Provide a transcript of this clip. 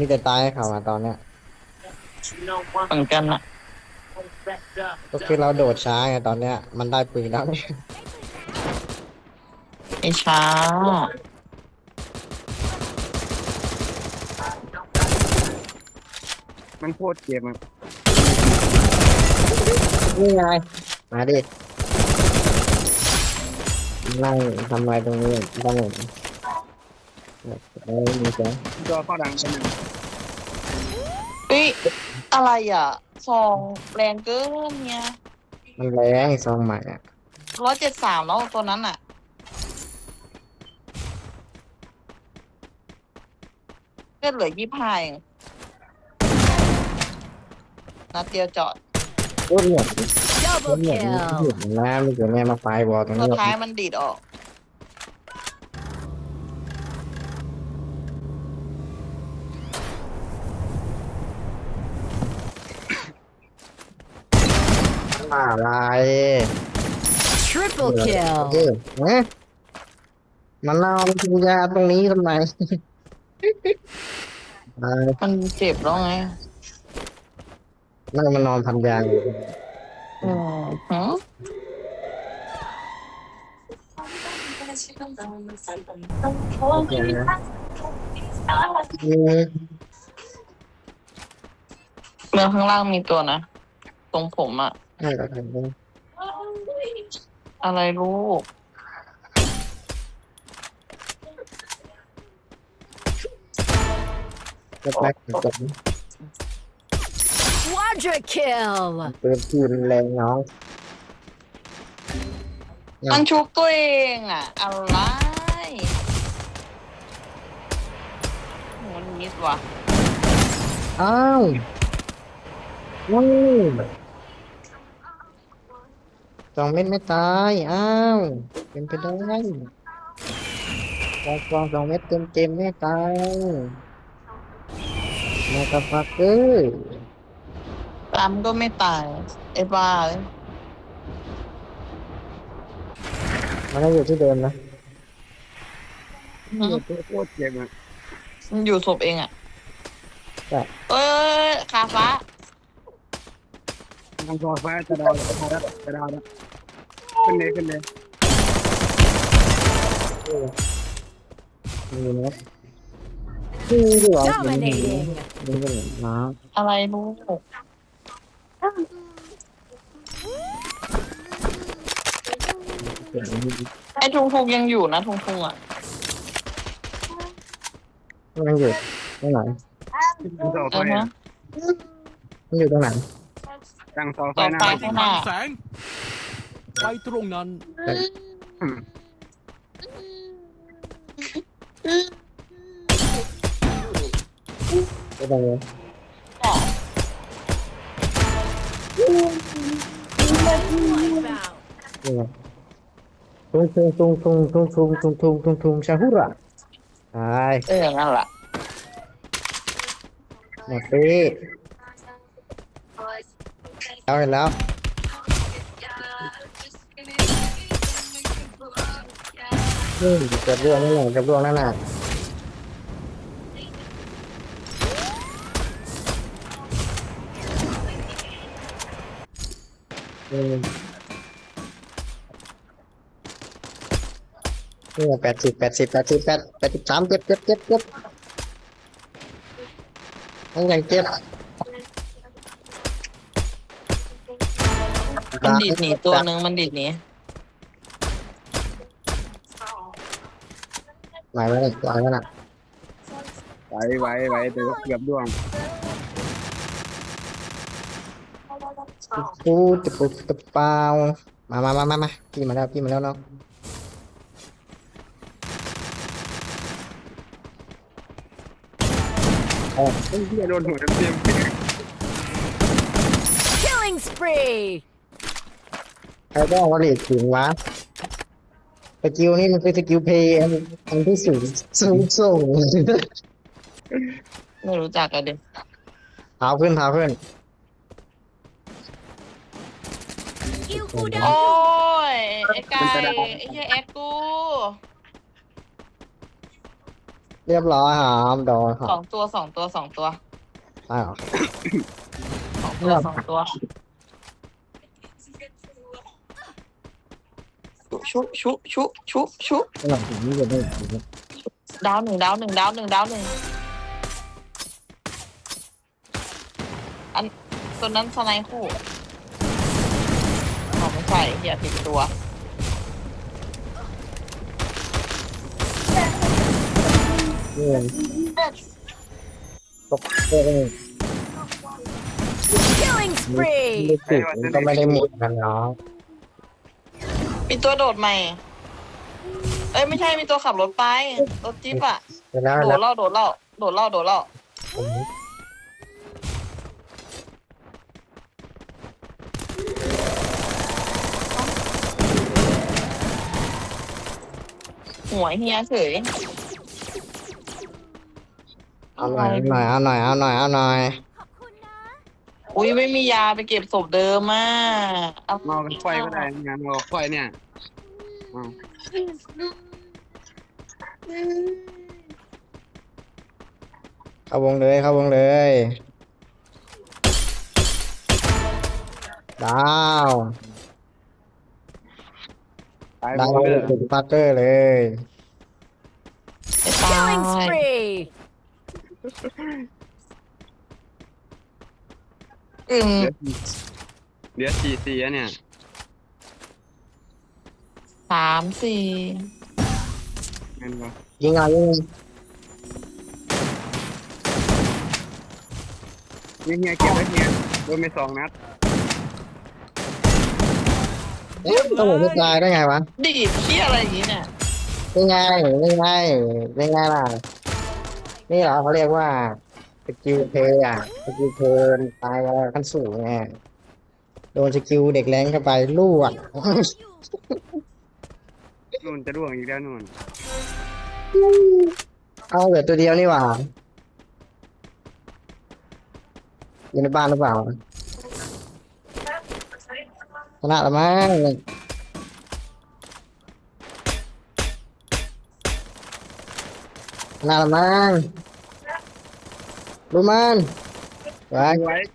มีแต่ตายให้เขาอะตอนเนี้ยเหมือนกันอะก็คือเราโดดช้าไงตอนเนี้ย มันได้ปืนแล้วเนี่ยไอ้ช้า มันโคตรเจ็บอะนี่ไงมาดินั่งทำอะไรตรงนี้ต้องเอ้ยมีเสียง จอเข้าดังไปหนึ่งเฮ้ยอะไรอะซองแรงเกินเนี่ยมันแรงซองใหม่อะร้อยเจ็ดสามแล้วตัวนั้นอะก็เหลือยี่ห้าเองนัดเดียวจอดโอ้ยเนี่ย Double เนี่ยมันหยุ kill. ดนะมันอยู่เนี่ยมาไฟวอลตรงสุนี้ดท้ายมันดีดออก อะไร Triple เอ kill. อเนี่ยมันเอาปัญญาตรงนี้ทำไม เออมันเจ็บแล้วไงนั่นมันนอนพันยางอยู่อืมหืมโอเคนะอืมเรื่องข้างล่างมีตัวนะ ตรงผมอะ นั่นแหละครับอะไรลูกแรกๆจบ Quadra kill. ปืนที่แรงน้องมันชุบตัวเองอะอะไรโหมันมิดว่ะ อ้าวว้าว สองเม็ดไม่ตาย อ้าว เป็นไปได้ไงสองฟองสองเม็ดเต็มเต็มๆไม่ตายมาตาฟักเกอร์ตามก็ไม่ตาย ไอ้บ้าเลยมันก็อยู่ที่เดิมนะหืมโคตรเจ็บอะมันอยู่ศพเองอะใช่เอ้ยคาฟ้า ทางจอฟจะดาจะดาวแล้วจะดาวแล้วขึ้นเลยขึ้นเลยมีเม็ดนี่ดีกว่า Dominating. นี่ก็เหมือนน้อะไรลูกำเสียงมันไอ้ทุงทุงยังอยู่นะทุงทุงอะมันอยู่ตรงไหนทางจอไฟเออฮะมันอยู่ตรงไหน ทางจอไฟต่อหน้าไปข้างหน้าแสงไปตรงนั้นอืมก็ตรงนี้ Wipeout. นี่ไงทุงทุงทุงทุงทุงทุงทุงทุงทุงทุงชาฮุระตายเอออย่างนั้นแหละหมดปี เอาเห็นแล้วนี่เกือบร่วงนั่นแหละเกือบร่วงนั่นแหละอืมนี่แปดสิบแปดสิบแปดสิบแปดแปดสิบสามเจ็บเจ็บเจ็บเจ็บมันยังเจ็บ มันดีดหนีตัวหนึ่งมันดีดหนีไหวไหมเนี่ยไหวไหมน่ะไหวไหวไหวแต่ก็เกือบร่วงปูตะปุตะเปามามามามามาพี่มาแล้วพี่มาแล้วเนาะไอ้เหี้ยโดนหัวเต็ม Killing spree. ใครบอกว่าเลดถึงวะสกิลนี่มันคือสกิลเพย์อันอันที่สูงสูงส่งไม่รู้จักกันเด็กเท้าขึ้นเท้าขึ้นโอ้ยไอ้ไก่ไอ้เหี้ยแอดกูเรียบร้อยครับโดนครัสอบงตัวสองตัวสองตัวอ้าว สองตัวสองตัว ชุชุชุชุชุหลังจากนี้จะได้ถึงดาวหนึ่งดาวหนึ่งดาวหนึ่งดาวหนึ่งอันตัวนั้นสไนด์คู่อ๋อไม่ใช่เหี้ยผิดตัวนี่ตกเต้น Killing ไม่ spree. ติดมันก็ไม่ได้หมดกันเนาะ มีตัวโดดใหม่ เอ้ยไม่ใช่มีตัวขับรถไป รถจิ๊บอะเดี๋ยวนะโดแล้ดวเล่าโดดเล่าโดดเล่าโดดเล่าหัวเฮียเฉย เอาหน่อยเอาหน่อยเอาหน่อยเอาหน่อยเอาหน่อย อุ้ยไม่มียาไปเก็บศพเดิมอะเอาเมากันไฟก็ได้งานเมาไฟเนี่ยอ้าวเข้าวงเลยเข้าวงเลย ดาวตายดาวหมดเลยถึงปัตเตอร์เลย ไปตาย Killing spree. อืมเดี๋ยวสี่สี่อะเนี่ยสามสี่เงินบ่ยิงเอายิงเฮียเฮียเก็บไว้เฮียโดนไปสองนัดเอ๊ะต้องผมไม่ตายได้ไงวะดีดเที่ยอะไรอย่างงี้เนี่ยนี่ไงนี่ไงนี่ไงล่ะนี่เหรอเขาเรียกว่า สกิลเพย์อะสกิลเพย์ตายขั้นสูงไงโดนสกิลเด็กแรงเข้าไปลวกนู่นจะร่วงอีกแล้วนู่นเอาเหลือตัวเดียวนี่หว่าอยู่ในบ้านหรือเปล่าชนะละมั้งชนะละมั้ง Roman! Bye.